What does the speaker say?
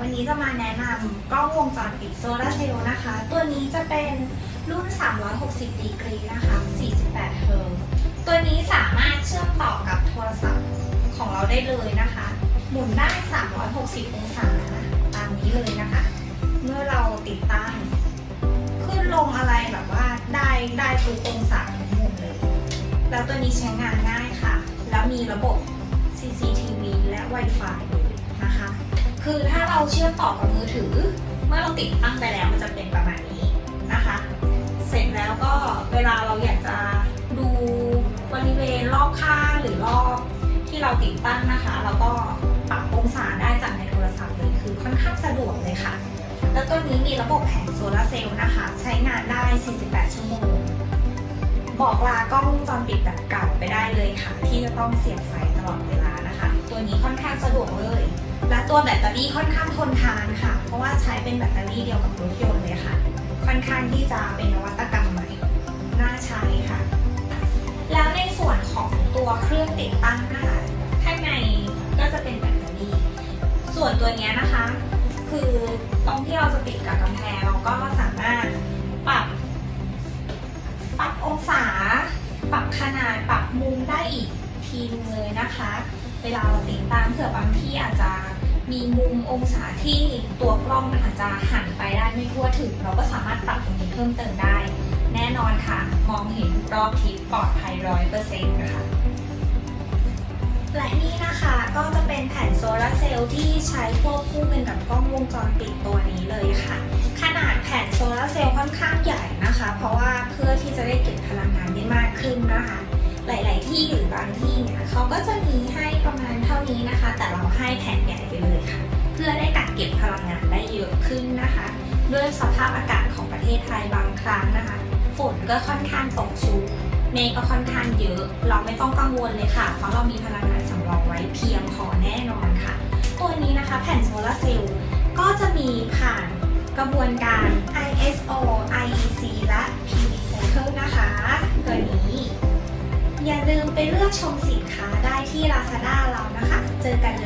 วันนี้จะมาแนะนำกล้องวงจรปิดโซลาเซลล์นะคะ ตัวนี้จะเป็นรุ่น 360 ดีกรีนะคะ 48 เฮิร์ตตัวนี้สามารถเชื่อมต่อกับโทรศัพท์ของเราได้เลยนะคะ หมุนได้ 360 องศาตามนี้เลยนะคะ เมื่อเราติดตั้ง ขึ้นลงอะไรแบบว่าได้ได้ทุกองศาทั้งหมดเลย แล้วตัวนี้ใช้งานง่ายค่ะ แล้วมีระบบ CCTV และ Wi-Fi นะคะ คือถ้าเราเชื่อมต่อกับมือถือ เมื่อเราติดตั้งไปแล้วมันจะเป็นประมาณนี้นะคะ เสร็จแล้วก็เวลาเราอยากจะดูบริเวณรอบข้างหรือรอบที่เราติดตั้งนะคะ แล้วก็ปรับองศาได้จากในโทรศัพท์เลยคือค่อนข้างสะดวกเลยค่ะ แล้วตัวนี้มีระบบแผงโซลาร์เซลล์นะคะ ใช้งานได้ 48 ชั่วโมง บอกลากล้องวงจรปิดแบบเก่าไปได้เลยค่ะ ที่จะต้องเสียบไฟตลอดเวลา ตัวนี้ค่อนข้างสะดวกเลย และตัวแบตเตอรี่ค่อนข้างทนทานค่ะ เพราะว่าใช้เป็นแบตเตอรี่เดียวกับรถยนต์เลยค่ะ ค่อนข้างที่จะเป็นนวัตกรรมใหม่ น่าใช้ค่ะ แล้วในส่วนของตัวเครื่องติดตั้งนะคะข้างในก็จะเป็นแบตเตอรี่ ส่วนตัวนี้นะคะ คือตรงที่เราจะติดกับกำแพงเราก็สามารถปรับ ปรับองศา ปรับขนาด ปรับมุมได้อีก ทีนึงเลยนะคะ เวลาเราติดตั้งเผื่อบางที่อาจจะมีมุมองศาที่ตัวกล้องมันอาจจะหันไปได้ไม่ทั่วถึง เราก็สามารถปรับตรงนี้เพิ่มเติมได้ แน่นอนค่ะ มองเห็นรอบทิศปลอดภัยร้อยเปอร์เซ็นต์นะคะและนี่นะคะก็จะเป็นแผ่นโซลาร์เซลล์ที่ใช้ควบคู่กันกับกล้องวงจรปิดตัวนี้เลยค่ะ ขนาดแผ่นโซลาร์เซลล์ค่อนข้างใหญ่นะคะ เพราะว่าเพื่อที่จะได้เก็บพลังงานได้มากขึ้นนะคะ หลาย ๆ ที่หรือบางที่ เขาก็จะมีให้ประมาณเท่านี้นะคะ แต่เราให้แผ่นใหญ่ไปเลยค่ะ เพื่อได้กักเก็บพลังงานได้เยอะขึ้นนะคะ ด้วยสภาพอากาศของประเทศไทยบางครั้งนะคะ ฝนก็ค่อนข้างตกชุกเมฆก็ค่อนข้างเยอะ เราไม่ต้องกังวลเลยค่ะ เพราะเรามีพลังงานสำรองไว้เพียงพอแน่นอนค่ะ ตัวนี้นะคะแผ่นโซลาร์เซลล์ก็จะมีผ่านกระบวนการ ISO IEC และ PV Cycle นะคะตัวนี้ อย่าลืมไปเลือกชมสินค้าได้ที่ Lazada เรานะคะ เจอกันเลย